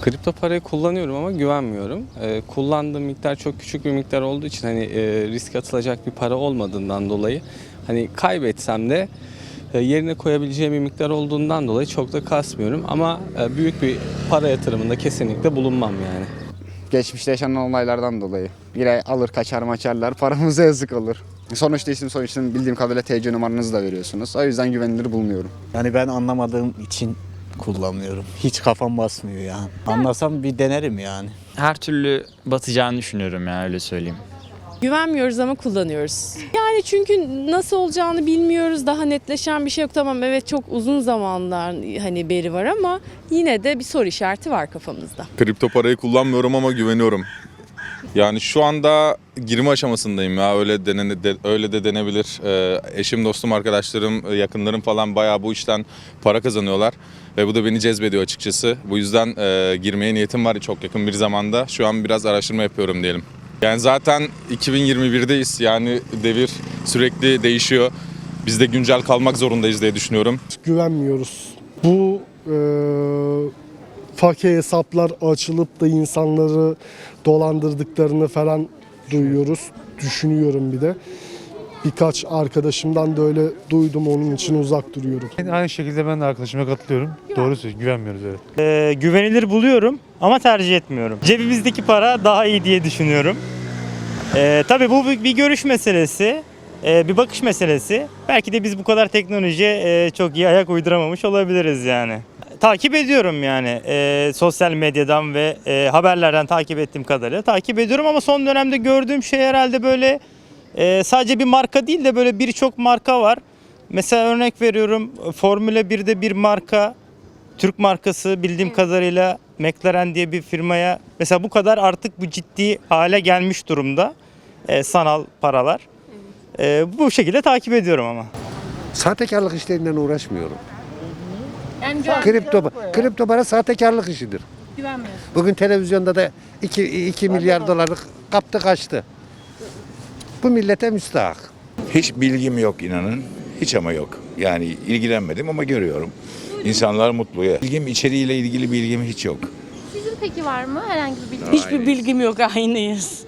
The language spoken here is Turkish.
Kripto parayı kullanıyorum ama güvenmiyorum. Ee, kullandığım miktar çok küçük bir miktar olduğu için hani e, risk atılacak bir para olmadığından dolayı hani kaybetsem de e, yerine koyabileceğim bir miktar olduğundan dolayı çok da kasmıyorum ama e, büyük bir para yatırımında kesinlikle bulunmam yani. Geçmişte yaşanan olaylardan dolayı. Bire alır kaçar maçarlar paramıza yazık olur. Sonuçta isim isim bildiğim kadarıyla TC numaranızı da veriyorsunuz. O yüzden güvenilir bulmuyorum. Yani ben anlamadığım için kullanmıyorum. Hiç kafam basmıyor yani. Anlasam bir denerim yani. Her türlü batacağını düşünüyorum ya öyle söyleyeyim. Güvenmiyoruz ama kullanıyoruz. Yani çünkü nasıl olacağını bilmiyoruz. Daha netleşen bir şey yok. Tamam evet çok uzun zamanlar hani beri var ama yine de bir soru işareti var kafamızda. Kripto parayı kullanmıyorum ama güveniyorum. Yani şu anda girme aşamasındayım ya öyle denene, de, öyle de denebilir. Ee, eşim, dostum, arkadaşlarım, yakınlarım falan bayağı bu işten para kazanıyorlar ve bu da beni cezbediyor açıkçası. Bu yüzden e, girmeye niyetim var çok yakın bir zamanda. Şu an biraz araştırma yapıyorum diyelim. Yani zaten 2021'deyiz. Yani devir sürekli değişiyor. Biz de güncel kalmak zorundayız diye düşünüyorum. güvenmiyoruz. Bu e, fake hesaplar açılıp da insanları dolandırdıklarını falan duyuyoruz. Düşünüyorum bir de. Birkaç arkadaşımdan da öyle duydum onun için uzak duruyorum. Aynı şekilde ben de arkadaşıma katılıyorum. Doğru söylüyor. Güvenmiyoruz evet. Ee, güvenilir buluyorum ama tercih etmiyorum. Cebimizdeki para daha iyi diye düşünüyorum. Ee, tabii bu bir bir görüş meselesi, ee, bir bakış meselesi. Belki de biz bu kadar teknolojiye ee, çok iyi ayak uyduramamış olabiliriz yani. Takip ediyorum yani Ee, sosyal medyadan ve ee, haberlerden takip ettiğim kadarıyla takip ediyorum ama son dönemde gördüğüm şey herhalde böyle ee, sadece bir marka değil de böyle birçok marka var. Mesela örnek veriyorum Formula 1'de bir marka Türk markası bildiğim kadarıyla McLaren diye bir firmaya mesela bu kadar artık bu ciddi hale gelmiş durumda e, sanal paralar. E, bu şekilde takip ediyorum ama. Sahtekarlık işlerinden uğraşmıyorum. Kripto, kripto para sahtekarlık işidir. Bugün televizyonda da 2, 2 milyar dolarlık kaptı kaçtı. Bu millete müstahak. Hiç bilgim yok inanın. Hiç ama yok. Yani ilgilenmedim ama görüyorum. İnsanlar mutlu. ya. Bilgim içeriğiyle ilgili bilgim hiç yok. Sizin peki var mı herhangi bir bilgi? Hiçbir bilgim yok aynıyız.